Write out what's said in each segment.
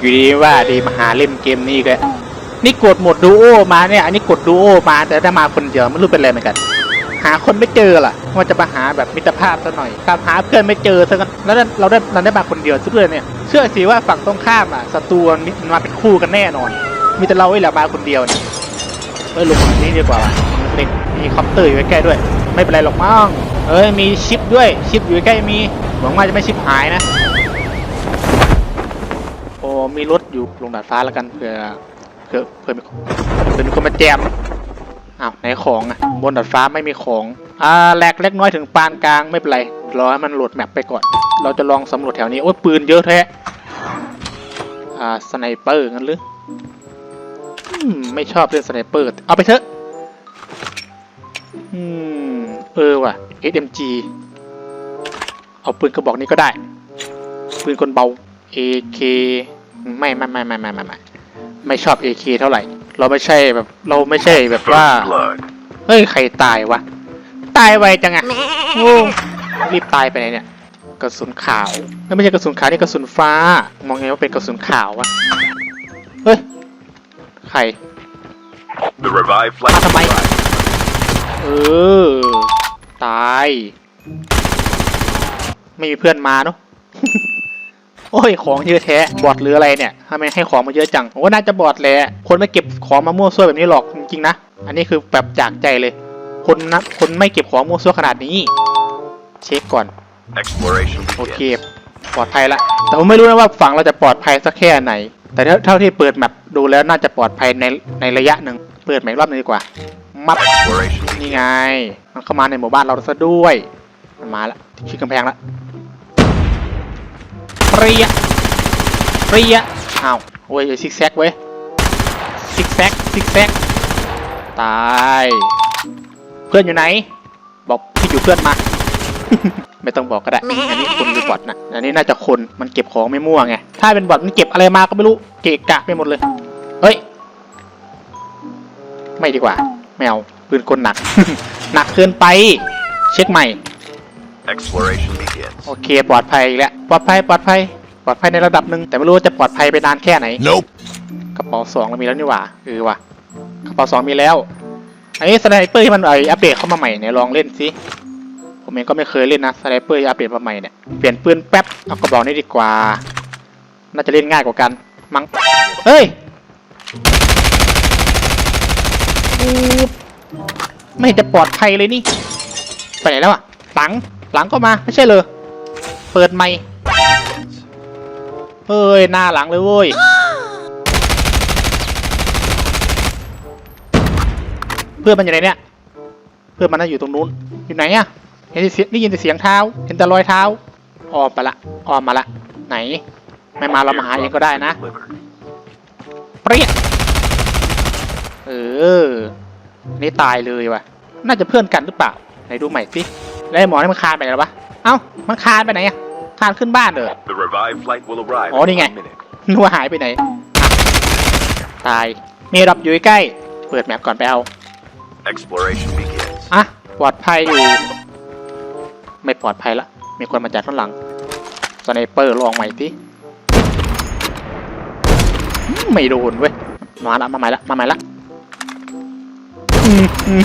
อยู่ดีว่าดีมาหาเล่นเกมนี้ก็นี่กดโหมดดูโอมาเนี่ย อันนี้กดดูโอมา แต่ถ้ามาคนเดียวไม่รู้เป็นอะไรเหมือนกัน หาคนไม่เจอล่ะว่าจะมาหาแบบมิตรภาพซะหน่อยตามหาเพื่อนไม่เจอซะกันแล้วเราได้เราได้มาคนเดียวซะด้วยเนี่ย เชื่อสิว่าฝั่งตรงข้ามอะศัตรูมันมาเป็นคู่กันแน่นอน มีแต่เราไอ้แหละมาคนเดียวเนี่ยเอ้ยลงมานี่ดีกว่าว่ะนี่มีคอปเตอร์อยู่ใกล้ๆด้วย ไม่เป็นไรหรอกมั้งเอ้ยมีชิปด้วยชิปอยู่ใกล้ๆมีหวังว่าจะไม่ชิปหายนะโอ้ มีรถอยู่ลงดาดฟ้าแล้วกันเผื่อเผื่อเผื่อมีเผื่อคนมาแจมอ้าวไหนของอะบนดาดฟ้าไม่มีของอ่าแหลกเล็กน้อยถึงปานกลางไม่เป็นไรรอให้มันโหลดแมปไปก่อน เราจะลองสำรวจแถวนี้โอ้ยปืนเยอะแท้อ่าสไนเปอร์งั้นหรืออืมไม่ชอบเล่นสไนเปอร์เอาไปเถอะอืมเออว่ะ SMG เอาปืนกระบอกนี้ก็ได้ ปืนคนเบา AK ไม่ไม่ไม่ไม่ไม่ไม่ไม่ไม่ชอบ AK เท่าไหร่ เราไม่ใช่แบบ เราไม่ใช่แบบว่า First blood. เฮ้ยใครตายวะ ตายไวจังอะโอ้รีบตายไปไหนเนี่ย กระสุนขาวนั่นไม่ใช่กระสุนขาวนี่กระสุนฟ้า มองไงว่าเป็นกระสุนขาววะ เฮ้ย ใคร The revived flight Ah, will tamay. arrive. เออ ตาย ไม่มีเพื่อนมาเนาะ โอ้ยของเยอะแท้บอดหรืออะไรเนี่ยทำไมให้ของมาเยอะจังโอ้น่าจะบอดแหละคนไม่เก็บของมามั่วซั่วแบบนี้หรอกจริงๆนะอันนี้คือแบบจากใจเลย คนนะคนไม่เก็บของมั่วซั่วขนาดนี้ เช็คก่อน Exploration โอเค begins. ปลอดภัยละแต่ผมไม่รู้นะว่าฝั่งเราจะปลอดภัยสักแค่ไหน แต่เท่าเท่าที่เปิดแมปดูแล้วน่าจะปลอดภัยในในระยะหนึ่งเปิดแมปรอบหนึงดีกว่ามับ Exploration นี่ begins. ไง มันเข้ามาในหมู่บ้านเราซะด้วยมันมาละชิดกำแพงละ เปรียเปรียอ้าวโอ้ยซิกแซกเว้ยซิกแซกซิกแซกตาย เพื่อนอยู่ไหน บอกพี่อยู่เพื่อนมา ไม่ต้องบอกก็ได้ อันนี้คนหรือบอทนะอันนี้น่าจะคนมันเก็บของไม่มั่วไง ถ้าเป็นบอทมันเก็บอะไรมาก็ไม่รู้ เกะกะไปหมดเลย เฮ้ย ไม่ดีกว่าไม่เอาปืนกลหนัก หนักเกินไป เช็คใหม่ Exploration begins. โอเค ปลอดภัยอีกแล้ว ปลอดภัย ปลอดภัยป ลอดภัยในระดับหนึ่งแต่ไม่รู้ว่าจะปลอดภัยไปนานแค่ไหน Nope. กระเป๋าสองเรามีแล้วนี่หว่าเออว่ะกระเป๋าสองมีแล้ว อันนี้สไนเปอร์ที่มันไออัปเดตเข้ามาใหม่เนี่ยลองเล่นสิผมเองก็ไม่เคยเล่นนะสไนเปอร์ที่อัปเดตมาใหม่เนี่ยเปลี่ยนปืนแป๊บเอากระบอกนี้ดีกว่า น่าจะเล่นง่ายกว่ากันมั้งเฮ้ยอู๊บไม่เห็นจะปลอดภัยเลยนี่ ไปไหนแล้วอะหลังหลังก็มาไม่ใช่เลยเปิดไมค์ เฮ้ย หน้าหลังเลยเว้ยเพื่อนมันอยู่ไหนเนี่ย เพื่อนมันน่าอยู่ตรงนู้น อยู่ไหนอะเห็นเสียงได้ยินแต่เสียงเท้า เห็นแต่รอยเท้าออมไปละออมมาละ ไหน ไม่มาเรามาหาเองก็ได้นะเปรี้ยเออ นี่ตายเลยว่ะ น่าจะเพื่อนกันหรือเปล่า ไหนดูใหม่สิ แล้วหมอนี่มันคานไปไหนแล้ววะ เอ้า มันคานไปไหนอะ คานขึ้นบ้านเหรอ The revived flight will arrive Oh, in đi nghe. one minute. นึกว่าหายไปไหนอะตาย มีดับอยู่ใกล้ เปิดแมปก่อนไปเอา Exploration begins. อะ ปลอดภัยอยู่ ไม่ปลอดภัยละ มีคนมาจากข้างหลัง สไนเปอร์ลองใหม่สิอืมไม่โดนเว้ย มาละ มาใหม่ละ มาใหม่ละอืมอืม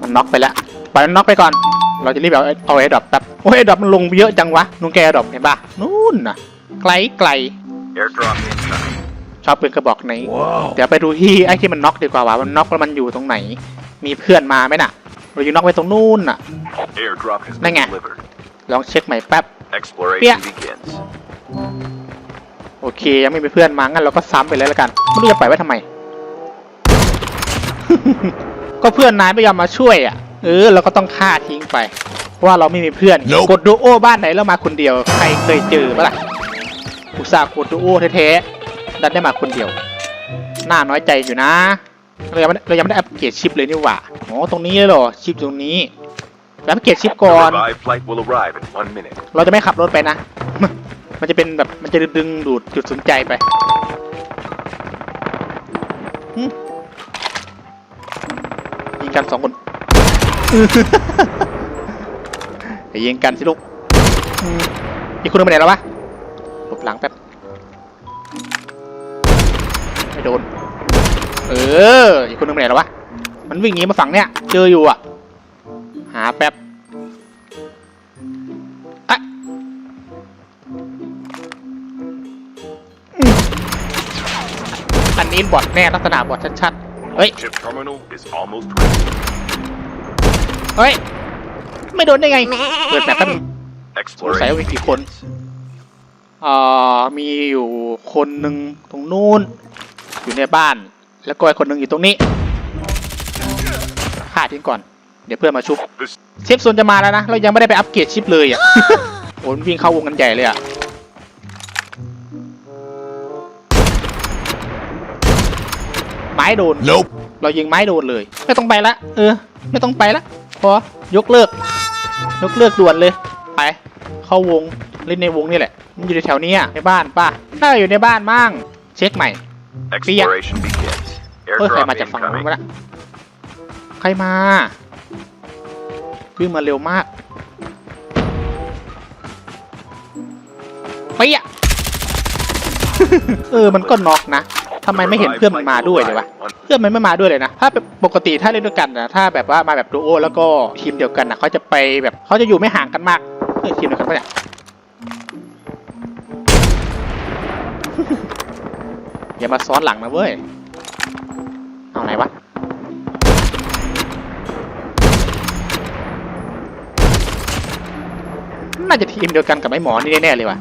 มันน็อกไปแล้วปล่อยมันน็อกไปก่อน เราจะรีบเอาเอาไอ้ดรอปแป๊บโอ้ยไอ้ดรอปมันลงเยอะจังวะนุ่งแกดรอปเห็นปะนู่นน่ะ ไกลไกล Airdrop incoming. ชอบปืนกระบอกไหน Whoa. เดี๋ยวไปดูที่ไอ้ที่มันน็อกดีกว่าว่ามันน็อกแล้วมันอยู่ตรงไหน มีเพื่อนมาไหมน่ะ เราอยู่น็อกไว้ตรงนู่นน่ะ Airdrop has Đây been nghe. delivered. ลองเช็คใหม่แป๊บ Exploration Pia. begins. โอเค ยังไม่มีเพื่อนมางั้นเราก็ซ้ำไปเลยแล้วกันไม่รู้จะปล่อยไว้ทำไม ก็เพื่อนนายไม่ยอมมาช่วยอะเออเราก็ต้องฆ่าทิ้งไป เพราะว่าเราไม่มีเพื่อน Nope กดดูโอบ้านไหนแล้วมาคนเดียว ใครเคยเจอปะล่ะอุตส่าห์กดดูโอแท้ๆดันได้มาคนเดียว น่าน้อยใจอยู่นะเรายังไม่ได้เรายังไม่ได้อัปเกรดชิปเลยนี่หว่าอ๋อตรงนี้เลยเหรอชิปตรงนี้แล้วอัปเกรดชิป The ก่อน revived flight will arrive in one minute. เราจะไม่ขับรถไปนะ มันจะเป็นแบบมันจะดึงดูดจุดสนใจไปหึยิงกันสองคน อย่ายิงกันสิลูกอืมอีกคนนึงไปไหนแล้ววะหลบหลังแป๊บไม่โดน เออ อีกคนนึงไปไหนแล้ววะ มันวิ่งหนีมาฝั่งเนี้ย เจออยู่อะ หาแป๊บอะอืมอันนี้บอทแน่ลักษณะบอทชัดๆ เฮ้ย เฮ้ย ไม่โดนได้ไง เปิดแบบแป๊บนึง Exploration Saya wiki kon. begins. เอ่อมีอยู่คนหนึ่งตรงนู้น อยู่ในบ้าน แล้วก็อีกคนหนึ่งอยู่ตรงนี้ฆ่าทิ้งก่อน เดี๋ยวเพื่อนมาชุบ This เชฟโซนจะมาแล้วนะ เรายังไม่ได้ไปอัปเกรดชิปเลยอะ โอ้ยวิ่งเข้าวงกันใหญ่เลยอะ ไม้โดน Nope. เรายิงไม้โดนเลย ไม่ต้องไปละ เออ ไม่ต้องไปละ พอ ยกเลิก ยกเลิกด่วนเลย ไป เข้าวง เล่นในวงนี่แหละ มันอยู่แถวๆนี้อะในบ้านป่ะน่าจะอยู่ในบ้านมั่ง เช็คใหม่ exploration begins. เฮ้ยใคร Airdrop มาจากฝั่งนู้น incoming. วะน่ะใครมาวิ่งมาเร็วมากไปอะเออ มันก็น็อกนะ ทำไมไม่เห็นเพื่อนมันมาด้วยเลยวะเพื่อนมันไม่มาด้วยเลยนะ ถ้าปกติถ้าเล่นด้วยกันนะถ้าแบบว่ามาแบบดูโอแล้วก็ทีมเดียวกันนะเขาจะไปแบบเขาจะอยู่ไม่ห่างกันมากเฮ้ยทีมเดียวกันปะเนี่ยอย่ามาซ้อนหลังนะเว้ยเอาไหนวะน่าจะทีมเดียวกันกับไอ้หมอนี่แน่ๆเลยว่ะ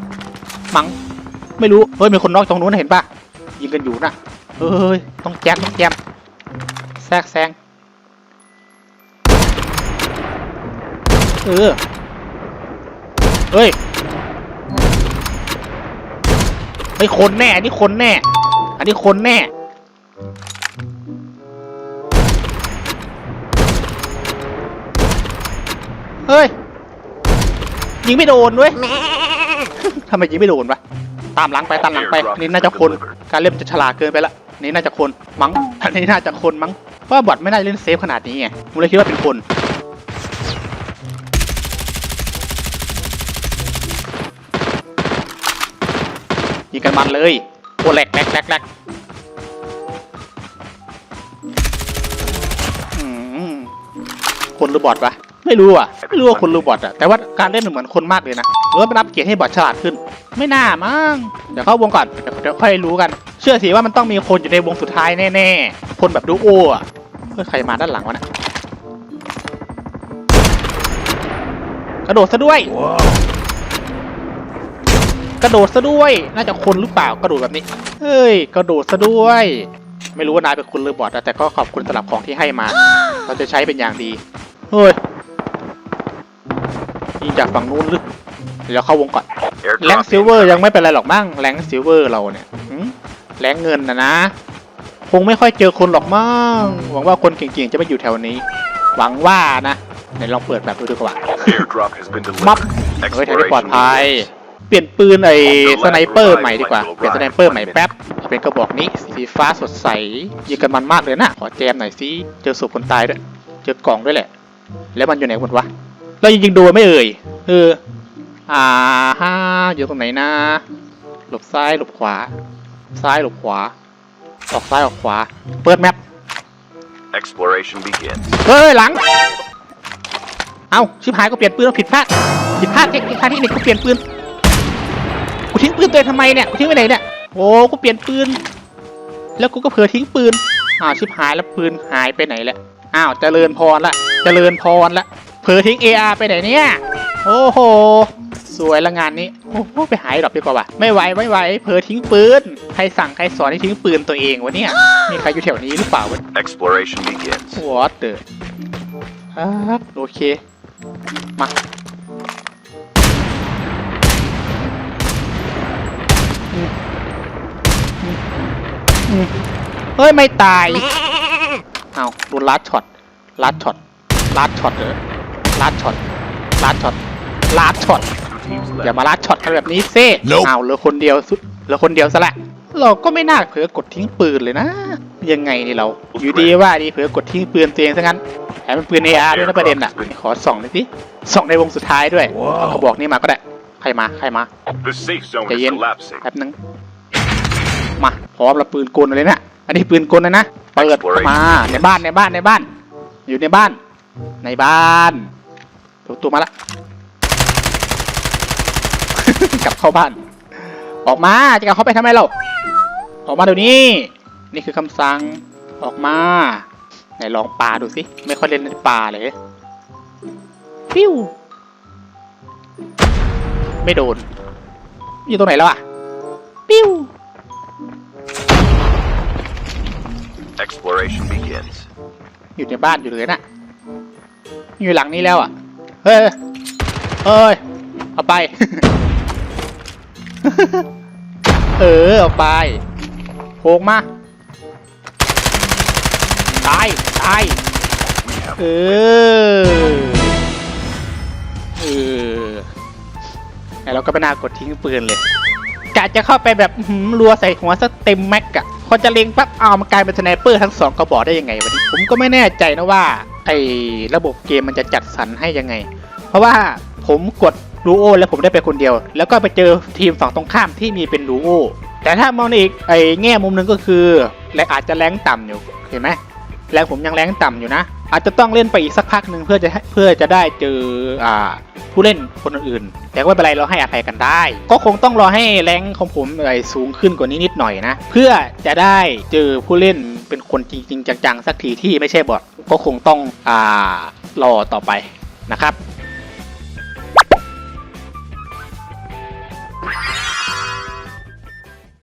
มั้งไม่รู้ เฮ้ย มีคนนอกตรงนู้นเห็นปะ ยิงกันอยู่น่ะเฮ้ยต้องแจมต้องแจมแทรกแซงเออเฮ้ยเฮ้ยคนแน่อันนี้คนแน่ อันนี้คนแน่เฮ้ยยิงไม่โดนเว้ยทำไมยิงไม่โดนวะ ตามหลังไปตามหลังไป นี่น่าจะคนการเล่นจะฉลาดเกินไปละนี่น่าจะคนมั้งอันนี้น่าจะคนมั้งเพราะว่าบอทไม่น่าจะเล่นเซฟขนาดนี้ไงผมเลยคิดว่าเป็นคนยิงกันมันเลยโอ้แหลกแหลกแหลกแหลกอืมคนหรือบอทวะไม่รู้อะ ไม่รู้ว่าคนรือบอทอะแต่ว่าการเล่นเหมือนคนมากเลยนะหรือว่าเป็นอัพเกรดให้บอทฉลาดขึ้น ไม่น่ามั้งเดี๋ยวเข้าวงก่อนเดี๋ยวค่อยรู้กัน เชื่อสิว่ามันต้องมีคนอยู่ในวงสุดท้ายแน่ๆคนแบบดูโออะเฮ้ยใครมาด้านหลังวะนะกระโดดซะด้วย กระโดดซะด้วย น่าจะคนหรือเปล่ากระโดดแบบนี้ เฮ้ย กระโดดซะด้วย ไม่รู้ว่านายเป็นคนหรือบอทนะแต่ก็ขอบคุณสำหรับของที่ให้มา เราจะใช้เป็นอย่างดี เฮ้ย ยิงจากฝั่งนู้นหรือเดี๋ยวเข้าวงก่อน แรงซิลเวอร์ยังไม่เป็นไรหรอกมั้งแรงซิลเวอร์เราเนี่ยหืมแรงเงินนะนะ คงไม่ค่อยเจอคนหรอกมั้งหวังว่าคนเก่งๆจะไม่อยู่แถวนี้ หวังว่านะไหนลองเปิดแบบดูดีกว่า Airdrop has been มับ delivered. เฮ้ยแถวนี้ปลอด Exploration ภัย begins. เปลี่ยนปืนไอ้สไนเปอร์ใหม่ดีกว่า เปลี่ยนสไนเปอร์ใหม่แป๊บ เป็นกระบอกนี้สีฟ้าสดใส ยิงกันมันมากเลยนะ ขอแจมหน่อยสิ เจอศพคนตายด้วย เจอกล่องด้วยแหละ แล้วมันอยู่ไหนหมดวะ เรายิงๆโดนไม่เอ่ยเอออ่าฮ่าอยู่ตรงไหนนะ หลบซ้ายหลบขวา ซ้ายหลบขวา ออกซ้ายออกขวา เปิดแมป Exploration begins. เฮ้ยหลัง เอาชิบหายก็เปลี่ยนปืนแล้วผิดพลาดผิดพลาดเทคนิคทางเทคนิคก็เปลี่ยนปืนกูทิ้งปืนตัวเองทำไมเนี่ยกูทิ้งไปไหนเนี่ยโอ้กูเปลี่ยนปืน แล้วกูก็เผลอทิ้งปืนอ้าวชิบหายแล้วปืนหายไปไหนแล้วอ้าวเจริญพรละเจริญพรละ เผลอทิ้ง AR ไปไหนเนี่ย โอ้โห สวยละงานนี้ โอ้โหไปหายดอกดีกว่าว่ะ ไม่ไหวไม่ไหวเผลอทิ้งปืน ใครสั่งใครสอนให้ทิ้งปืนตัวเองวะเนี่ย มีใครอยู่แถวนี้หรือเปล่าวะ Exploration begins. What the ครับโอเค มาอืมอืมอืมเฮ้ย ไม่ตาย เอาโดนลัดช็อตลัดช็อตลัดช็อตเหรอ ลัดช็อตลัดช็อตลัดช็อต Two teams อย่า left. มาลัดช็อตกันแบบนี้เซ่ Nope เอาเหลือคนเดียวสุดเหลือคนเดียวซะละเราก็ไม่น่าเผลอกดทิ้งปืนเลยนะ ยังไงนี่เราอยู่ดีว่าดีเผลอกดทิ้งปืนตัวเองซะงั้นแถมเป็นปืน AR ด้วยนะประเด็นอะขอส่องหน่อยสิส่องในวงสุดท้ายด้วยเอากระบอกนี้มาก็ได้ใครมาใครมา The safe zone Tay is yên. collapsing. แป๊บนึงมาพร้อมละปืนกลเลยนะอันนี้ปืนกลเลยนะเปิดเข้ามาในบ้านในบ้านในบ้าน อยู่ในบ้าน ในบ้าน ตัวตัวมาละ กลับเข้าบ้าน ออกมาจะกลับเข้าไปทำไมเรา ออกมาเดี๋ยวนี้ นี่คือคำสั่งออกมาไหนลองปลาดูสิ ไม่ค่อยเล่นในปลาเลยปิ้วไม่โดน อยู่ตรงไหนแล้วอะ ปิ้ว Exploration begins. อยู่ในบ้านอยู่เลยน่ะ อยู่หลังนี้แล้วอะ เฮ้ยเฮ้ย เอาไป เออ เอาไปโผงมา ตาย ตาย เออ เออแต่เราก็ไม่น่ากดทิ้งปืนเลยกะจะเข้าไปแบบรัวใส่หัวซะเต็มแม็กอะพอจะเล็งปั๊บเอามันกลายเป็นสไนเปอร์ทั้งสองกระบอกได้ยังไงวะนี่ผมก็ไม่แน่ใจนะว่า ไอ้ระบบเกมมันจะจัดสรรให้ยังไง เพราะว่าผมกดดูโอแล้วผมได้ไปคนเดียว แล้วก็ไปเจอทีมฝั่งตรงข้ามที่มีเป็นดูโอแต่ถ้ามองในอีกไอ้แง่มุมหนึงก็คือและอาจจะแรงต่ำอยู่เห็นไหมแรงผมยังแรงต่ำอยู่นะ อาจจะต้องเล่นไปอีกสักพักหนึ่งเพื่อจะเพื่อจะได้เจออ่าผู้เล่นคนอื่น แต่ก็ไม่เป็นไรเราให้อภัยกันได้ ก็คงต้องรอให้แรงของผมไอ้สูงขึ้นกว่านี้นิดหน่อยนะ เพื่อจะได้เจอผู้เล่น เป็นคนจริง ๆ จังๆ สักทีที่ไม่ใช่บอทก็คงต้องอ่ารอต่อไปนะครับ